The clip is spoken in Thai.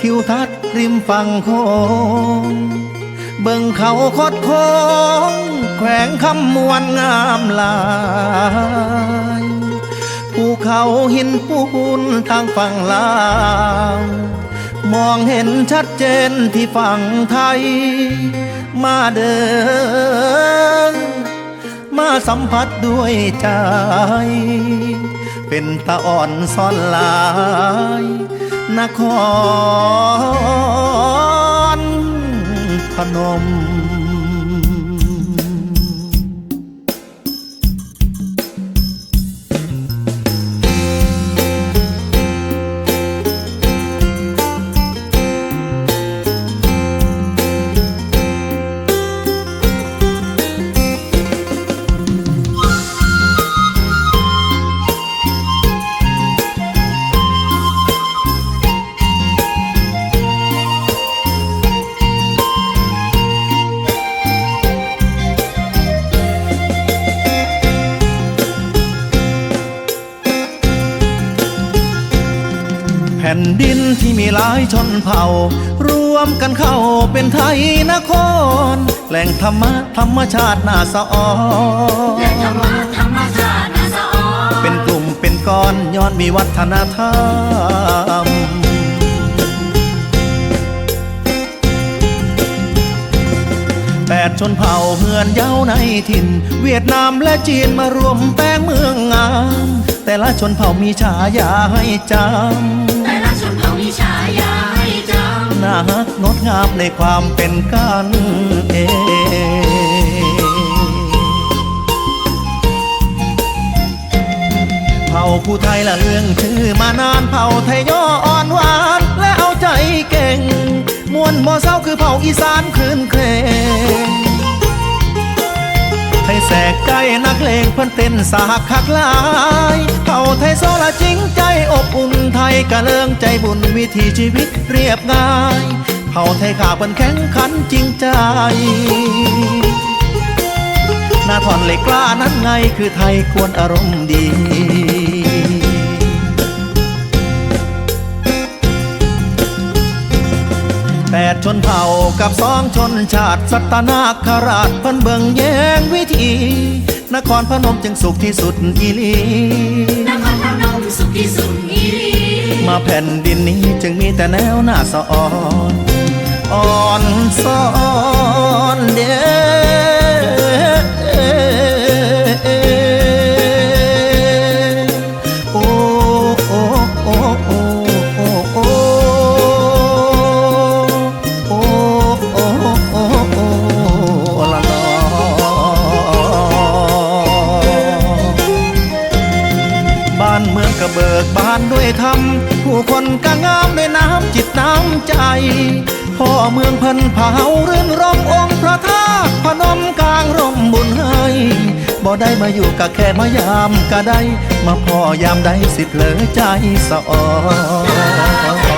ทิวทัศน์ริมฝั่งโค้งเบิ่งเขาคดโค้งแขวงคำมวนงามหลายภูเขาหินปูนทางฝั่งลาวมองเห็นชัดเจนที่ฝั่งไทย มาเดินมาสัมผัสด้วยใจ เป็นตาอ่อนซ่อนลาย นครพนม ผ่นดินที่มีหลายชนเผ่า รวมกันเข้าเป็นไทยนคร แหล่งธรรมะธรรมชาติน่าสะออแหล่งธรรมะธรรมชาติน่าสะออนเป็นกลุ่มเป็นก้อนย้อนมีวัฒนธรรมแปดชนเผ่าเฮือนเย้าในถิ่น เวียดนามและจีนมารวมแป้งเมืองงามแต่ละชนเผ่ามีฉายาให้จำ กงดงามในความเป็นกันเองเผ่าผู้ไทยละเรื่องชื่อมานานเผ่าไทยย่ออ่อนหวาน และเอาใจเก่ง มวนบ่เศร้าคือเผ่าอีสานคืนเครงไทยแสกใจนักเลงเพิ่นเต้นสากคักลาย เผ่าไทยโซละจริงใจอบอุ่นไท กะเลิงใจบุญวิถีชีวิตเรียบง่ายเผ่าไทยข่าเพิ่นแข็งขันจริงใจหน้าทอนเหล็กกล้านั้นไงคือไทยควรอารมณ์ดีแปดชนเผ่ากับสองชนชาติสัตนาคราชพิ่นเบิ่งแยงวิธี นครพนมจึงสุขที่สุดอีลี แผ่นดินนี้จึงมีแต่แนวหน้าสะอ่อนอ่อนสอน กระเบิกบานด้วยธรรมผู้คนก็งามด้วยน้ำจิตน้ำใจพ่อเมืองเพันเผาเรื่นรมองค์พระธาตุพนมกลางร่มบุญให้บ่ได้มาอยู่กะแค่มายามก็ได้ มาพ่อยามใดสิเพลอใจสะออ